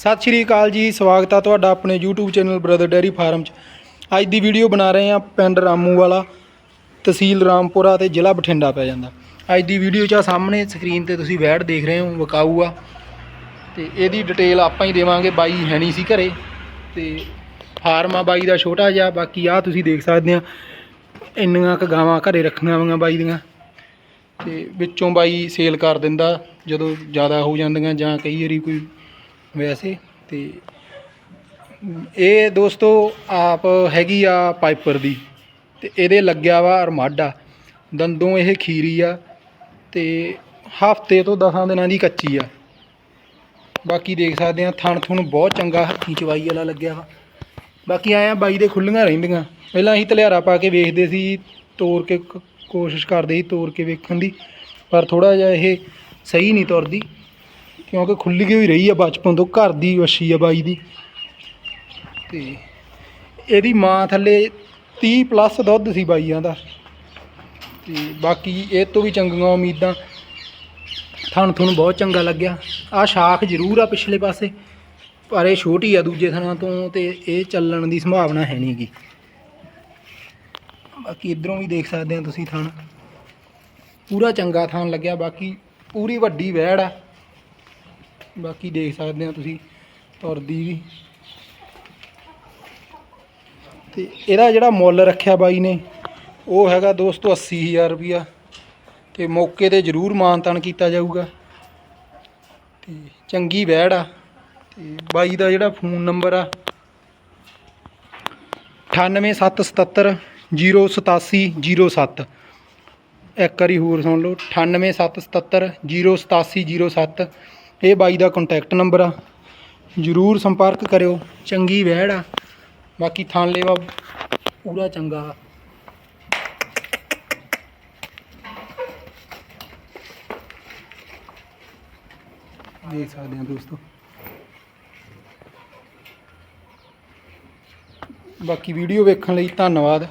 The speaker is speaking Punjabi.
ਸਤਿ ਸ਼੍ਰੀ ਅਕਾਲ ਜੀ, ਸਵਾਗਤ ਆ ਤੁਹਾਡਾ ਆਪਣੇ YouTube channel brother dairy farm 'ਚ। ਅੱਜ ਦੀ ਵੀਡੀਓ ਬਣਾ ਰਹੇ ਆ ਪਿੰਡ ਰਾਮੂ ਵਾਲਾ, ਤਹਿਸੀਲ ਰਾਮਪੁਰਾ ਤੇ ਜ਼ਿਲ੍ਹਾ ਬਠਿੰਡਾ ਪੈ ਜਾਂਦਾ। ਅੱਜ ਦੀ ਵੀਡੀਓ 'ਚ ਆ ਸਾਹਮਣੇ ਸਕਰੀਨ ਤੇ ਤੁਸੀਂ ਵੈੜ ਦੇਖ ਰਹੇ ਹੋ, ਵਿਕਾਊ ਆ। ਤੇ ਇਹਦੀ ਡਿਟੇਲ ਆਪਾਂ ਹੀ ਦੇਵਾਂਗੇ, ਬਾਈ ਹੈ ਨਹੀਂ ਸੀ ਘਰੇ। ਤੇ ਫਾਰਮ ਆ ਬਾਈ ਦਾ ਛੋਟਾ ਜਿਹਾ, ਬਾਕੀ ਆ ਤੁਸੀਂ ਦੇਖ ਸਕਦੇ ਆ। ਇੰਨੀਆਂ ਕ ਗਾਵਾਂ ਘਰੇ ਰੱਖੀਆਂ ਹੋਈਆਂ ਬਾਈ ਦੀਆਂ। ਤੇ ਵਿੱਚੋਂ ਬਾਈ ਸੇਲ ਕਰ ਦਿੰਦਾ, ਜਦੋਂ ਜ਼ਿਆਦਾ ਹੋ ਜਾਂਦੀਆਂ ਜਾਂ ਕਈ ਵਾਰੀ ਕੋਈ ਵੈਸੇ ਤੇ ਇਹ ਦੋਸਤੋ ਆਪ ਹੈਗੀ ਆ ਪਾਈਪਰ ਦੀ ਤੇ ਇਹਦੇ ਲੱਗਿਆ ਵਾ ਅਰਮਾਡਾ ਦੰਦੋਂ ਇਹ ਖੀਰੀ ਆ ਤੇ ਹਫ਼ਤੇ ਤੋਂ 10 ਦਿਨਾਂ ਦੀ ਕੱਚੀ ਆ। ਬਾਕੀ ਦੇਖ ਸਕਦੇ ਆ, ਥਣ ਥੁਣ ਬਹੁਤ ਚੰਗਾ ਹੱਥੀ ਚਵਾਈ ਵਾਲਾ ਲੱਗਿਆ ਵਾ। ਬਾਕੀ ਆਇਆ ਬਾਈ ਦੇ ਖੁੱਲੀਆਂ ਰਹਿੰਦੀਆਂ। ਪਹਿਲਾਂ ਅਸੀਂ ਤਲਿਆਰਾ ਪਾ ਕੇ ਵੇਖਦੇ ਸੀ ਤੋੜ ਕੇ ਕ- ਕੋਸ਼ਿਸ਼ ਕਰਦੇ ਸੀ ਤੋੜ ਕੇ ਵੇਖਣ ਦੀ, ਪਰ ਥੋੜਾ ਜਿਹਾ ਇਹ ਸਹੀ ਨਹੀਂ ਤੁਰਦੀ। ਕਿਉਂਕਿ ਖੁੱਲੀ ਹੋਈ ਰਹੀ ਆ ਬਚਪਨ ਤੋਂ, ਘਰ ਦੀ ਵੱਛੀ ਆ ਬਾਈ ਦੀ। ਤੇ ਇਹਦੀ ਮਾਂ ਥੱਲੇ 30 ਪਲੱਸ ਦੁੱਧ ਸੀ ਬਾਈਆਂ ਦਾ। ਤੇ ਬਾਕੀ ਇਹ ਤੋਂ ਵੀ ਚੰਗੀਆਂ ਉਮੀਦਾਂ। ਥਣ ਤੁਹਾਨੂੰ ਬਹੁਤ ਚੰਗਾ ਲੱਗਿਆ। ਆ ਸ਼ਾਖ ਜ਼ਰੂਰ ਆ ਪਿਛਲੇ ਪਾਸੇ, ਪਰ ਇਹ ਛੋਟੀ ਆ ਦੂਜੇ ਥਣਾਂ ਤੋਂ ਤੇ ਇਹ ਚੱਲਣ ਦੀ ਸੰਭਾਵਨਾ ਹੈ ਨਹੀਂਗੀ ਬਾਕੀ ਇਧਰੋਂ ਵੀ ਦੇਖ ਸਕਦੇ ਆ ਤੁਸੀਂ ਥਣ। ਪੂਰਾ ਚੰਗਾ ਥਾਂ ਲੱਗਿਆ, ਬਾਕੀ ਪੂਰੀ ਵੱਡੀ ਵਹਿੜ ਆ। ਬਾਕੀ ਦੇਖ ਸਕਦੇ ਆ ਤੁਸੀਂ ਤੁਰਦੀ ਵੀ। ਤੇ ਇਹਦਾ ਜਿਹੜਾ ਮੁੱਲ ਰੱਖਿਆ ਬਾਈ ਨੇ, ਉਹ ਹੈਗਾ ਦੋਸਤੋ 80000 ਰੁਪਿਆ ਤੇ ਮੌਕੇ ਤੇ ਜ਼ਰੂਰ ਮਾਨਤਾਨ ਕੀਤਾ ਜਾਊਗਾ। ਤੇ ਚੰਗੀ ਵਹਿੜ ਆ। ਤੇ ਬਾਈ ਦਾ ਜਿਹੜਾ ਫੋਨ ਨੰਬਰ ਆ 98777 08707 ਇੱਕ ਵਾਰੀ ਹੋਰ ਸੁਣ ਲਓ 98777 08707 ਇਹ ਬਾਈ ਦਾ ਕੰਟੈਕਟ ਨੰਬਰ ਆ। ਜ਼ਰੂਰ ਸੰਪਰਕ ਕਰਿਓ। ਚੰਗੀ ਵਹਿੜ ਆ। ਬਾਕੀ ਥਣ ਲੇਵਾ ਪੂਰਾ ਚੰਗਾ ਦੇਖ ਸਕਦੇ ਆ ਦੋਸਤੋ। ਬਾਕੀ ਵੀਡੀਓ ਵੇਖਣ ਲਈ ਧੰਨਵਾਦ।